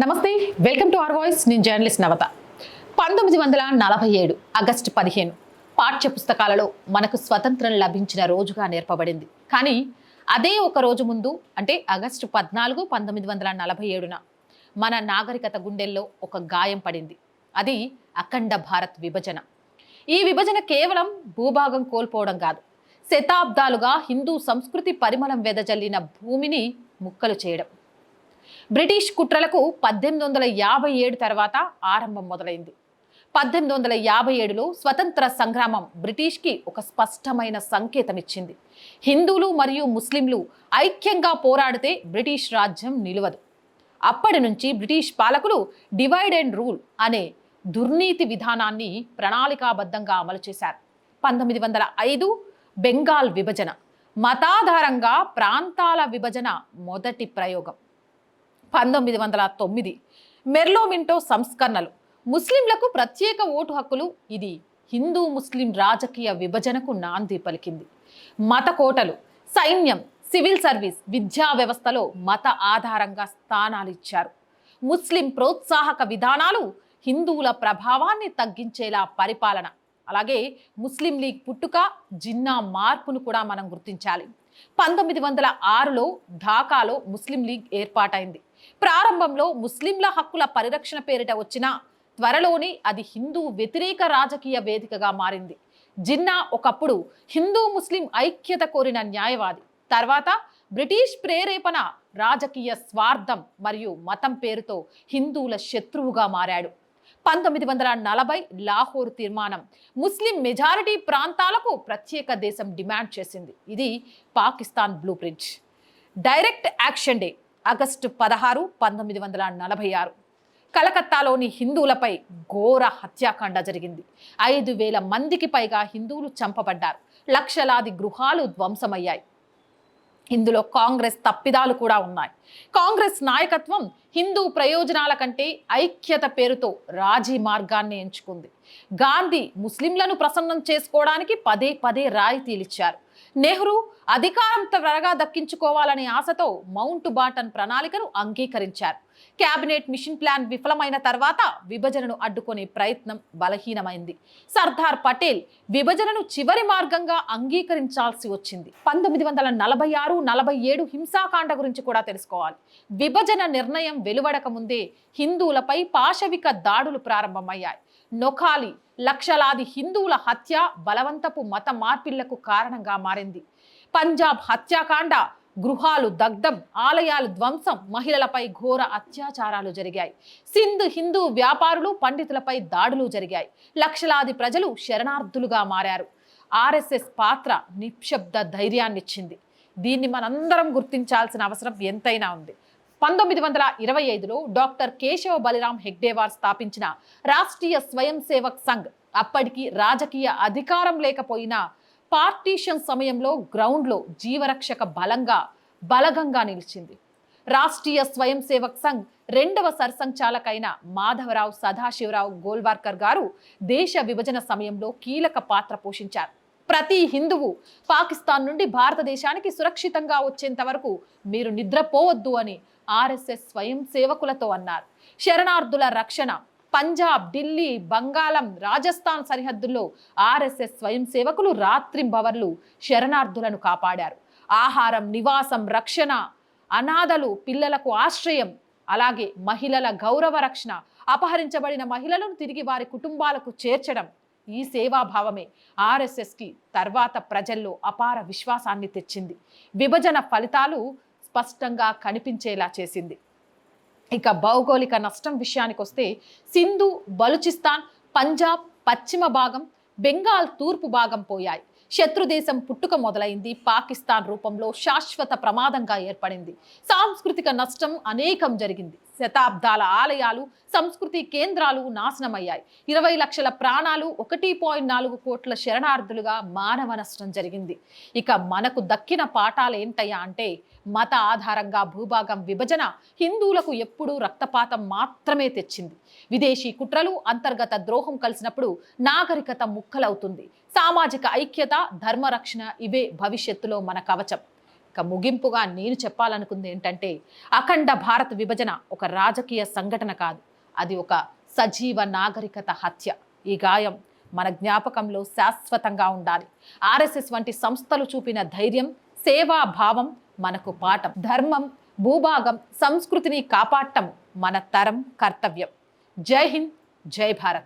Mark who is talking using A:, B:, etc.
A: నమస్తే welcome to our voice. నేను journalist Navatha. పంతొమ్మిది వందల నలభై ఏడు ఆగస్టు పదిహేను పాఠ్య పుస్తకాలలో మనకు స్వతంత్రం లభించిన రోజుగా నేర్పబడింది. కానీ అదే ఒక రోజు ముందు అంటే ఆగస్టు పద్నాలుగు పంతొమ్మిది వందల నలభై ఏడున మన నాగరికత గుండెల్లో ఒక గాయం పడింది. అది అఖండ భారత్ విభజన. ఈ విభజన కేవలం భూభాగం కోల్పోవడం కాదు శతాబ్దాలుగా హిందూ సంస్కృతి పరిమళం వెదజల్లిన భూమిని ముక్కలు చేయడం. బ్రిటిష్ కుట్రలకు పద్దెనిమిది వందల యాభై ఏడు తర్వాత ఆరంభం మొదలైంది. పద్దెనిమిది వందల యాభై ఏడులో స్వతంత్ర సంగ్రామం బ్రిటిష్కి ఒక స్పష్టమైన సంకేతం ఇచ్చింది హిందువులు మరియు ముస్లింలు ఐక్యంగా పోరాడితే బ్రిటిష్ రాజ్యం నిలవదు. అప్పటి నుంచి బ్రిటిష్ పాలకులు డివైడ్ అండ్ రూల్ అనే దుర్నీతి విధానాన్ని ప్రణాళికాబద్ధంగా అమలు చేశారు. పంతొమ్మిది వందల ఐదు బెంగాల్ విభజన మతాధారంగా ప్రాంతాల విభజన మొదటి ప్రయోగం. పంతొమ్మిది వందల తొమ్మిది. మెర్లోమింటో సంస్కరణలు. ముస్లింలకు ప్రత్యేక ఓటు హక్కులు. ఇది హిందూ ముస్లిం రాజకీయ విభజనకు నాంది పలికింది. మత కోటలు సైన్యం సివిల్ సర్వీస్ విద్యా వ్యవస్థలో మత ఆధారంగా స్థానాలు ఇచ్చారు. ముస్లిం ప్రోత్సాహక విధానాలు హిందువుల ప్రభావాన్ని తగ్గించేలా పరిపాలన. అలాగే ముస్లిం లీగ్ పుట్టుక జిన్నా మార్పును కూడా మనం గుర్తించాలి. పంతొమ్మిది వందల ఆరులో ఢాకాలో ముస్లిం లీగ్ ఏర్పాటైంది. ప్రారంభంలో ముస్లింల హక్కుల పరిరక్షణ పేరిట వచ్చిన త్వరలోనే అది హిందూ వ్యతిరేక రాజకీయ వేదికగా మారింది. జిన్నా ఒకప్పుడు హిందూ ముస్లిం ఐక్యత కోరిన న్యాయవాది. తర్వాత బ్రిటిష్ ప్రేరేపణ రాజకీయ స్వార్థం మరియు మతం పేరుతో హిందువుల శత్రువుగా మారాడు. పంతొమ్మిది వందల నలభై లాహోర్ తీర్మానం ముస్లిం మెజారిటీ ప్రాంతాలకు ప్రత్యేక దేశం డిమాండ్ చేసింది. ఇది Pakistan blueprint. Direct action day August పదహారు పంతొమ్మిది వందల నలభై ఆరు. కలకత్తాలోని హిందువులపై ఘోర హత్యాకాండ జరిగింది. ఐదు వేల మందికి పైగా హిందువులు చంపబడ్డారు. లక్షలాది గృహాలు ధ్వంసమయ్యాయి. ఇందులో కాంగ్రెస్ తప్పిదాలు కూడా ఉన్నాయి. కాంగ్రెస్ నాయకత్వం హిందూ ప్రయోజనాల కంటే ఐక్యత పేరుతో రాజీ మార్గాన్ని ఎంచుకుంది. గాంధీ ముస్లింలను ప్రసన్నం చేసుకోవడానికి పదే పదే రాయితీలిచ్చారు. నెహ్రూ అధికారం త్వరగా దక్కించుకోవాలనే ఆశతో మౌంట్ బాటన్ ప్రణాళికను అంగీకరించారు. కేబినెట్ మిషన్ ప్లాన్ విఫలమైన తర్వాత విభజనను అడ్డుకునే ప్రయత్నం బలహీనమైంది. సర్దార్ పటేల్ విభజనను చివరి మార్గంగా అంగీకరించాల్సి వచ్చింది. పంతొమ్మిది వందల నలభై ఆరు నలభై ఏడు హింసాకాండ గురించి కూడా తెలుసుకోవాలి. విభజన నిర్ణయం వెలువడక ముందే హిందువులపై పాశవిక దాడులు ప్రారంభమయ్యాయి. నొఖాలి లక్షలాది హిందువుల హత్య బలవంతపు మత మార్పిళ్ళకు కారణంగా మారింది. పంజాబ్ హత్యాకాండ గృహాలు దగ్ధం ఆలయాలు ధ్వంసం మహిళలపై ఘోర అత్యాచారాలు జరిగాయి. సింధ్ హిందూ వ్యాపారులు పండితులపై దాడులు జరిగాయి. లక్షలాది ప్రజలు శరణార్థులుగా మారారు. ఆర్ఎస్ఎస్ పాత్ర నిశ్శబ్ద ధైర్యాన్నిచ్చింది. దీన్ని మనందరం గుర్తించాల్సిన అవసరం ఎంతైనా ఉంది. పంతొమ్మిది వందల ఇరవై ఐదులో డాక్టర్ కేశవ బలిరాం హెగ్డేవార్ స్థాపించిన రాష్ట్రీయ స్వయం సేవక్ సంఘ్. అప్పటికి రాజకీయ అధికారం లేకపోయినా పార్టీషన్ సమయంలో గ్రౌండ్లో జీవరక్షక బలంగా బలగంగా నిలిచింది. రాష్ట్రీయ స్వయం సేవక్ సంఘ్ రెండవ సర్సంచాలకైన మాధవరావు సదాశివరావు గోల్వార్కర్ గారు దేశ విభజన సమయంలో కీలక పాత్ర పోషించారు. ప్రతి హిందువు పాకిస్తాన్ నుండి భారతదేశానికి సురక్షితంగా వచ్చేంత వరకు మీరు నిద్రపోవద్దు అని ఆర్ఎస్ఎస్ స్వయం సేవకులతో అన్నారు. శరణార్థుల రక్షణ పంజాబ్ ఢిల్లీ బంగాళం రాజస్థాన్ సరిహద్దుల్లో ఆర్ఎస్ఎస్ స్వయం సేవకులు రాత్రింబవర్లు శరణార్థులను కాపాడారు. ఆహారం నివాసం రక్షణ అనాథలు పిల్లలకు ఆశ్రయం అలాగే మహిళల గౌరవ రక్షణ అపహరించబడిన మహిళలను తిరిగి వారి కుటుంబాలకు చేర్చడం ఈ సేవాభావమే. ఆర్ఎస్ఎస్కి తర్వాత ప్రజల్లో అపార విశ్వాసాన్ని తెచ్చింది. విభజన ఫలితాలు స్పష్టంగా కనిపించేలా చేసింది. ఇక భౌగోళిక నష్టం విషయానికి వస్తే సింధు బలుచిస్తాన్ పంజాబ్ పశ్చిమ భాగం బెంగాల్ తూర్పు భాగం పోయాయి. శత్రుదేశం పుట్టుక మొదలైంది. పాకిస్తాన్ రూపంలో శాశ్వత ప్రమాదంగా ఏర్పడింది. సాంస్కృతిక నష్టం అనేకం జరిగింది. శతాబ్దాల ఆలయాలు సంస్కృతి కేంద్రాలు నాశనమయ్యాయి. ఇరవై లక్షల ప్రాణాలు ఒకటి పాయింట్ నాలుగు కోట్ల శరణార్థులుగా మానవ నష్టం జరిగింది. ఇక మనకు దక్కిన పాఠాలు ఏంటయ్యా అంటే మత ఆధారంగా భూభాగం విభజన హిందువులకు ఎప్పుడూ రక్తపాతం మాత్రమే తెచ్చింది. విదేశీ కుట్రలు అంతర్గత ద్రోహం కలిసినప్పుడు నాగరికత ముక్కలవుతుంది. సామాజిక ఐక్యత ధర్మరక్షణ ఇవే భవిష్యత్తులో మన కవచం. ఇక ముగింపుగా నేను చెప్పాలనుకుంది ఏంటంటే అఖండ భారత్ విభజన ఒక రాజకీయ సంఘటన కాదు. అది ఒక సజీవ నాగరికత హత్య. ఈ గాయం మన జ్ఞాపకంలో శాశ్వతంగా ఉండాలి. ఆర్ఎస్ఎస్ వంటి సంస్థలు చూపిన ధైర్యం సేవా భావం మనకు పాఠం. ధర్మం భూభాగం సంస్కృతిని కాపాడటం మన తరం కర్తవ్యం. జై హింద్ జై భారత్.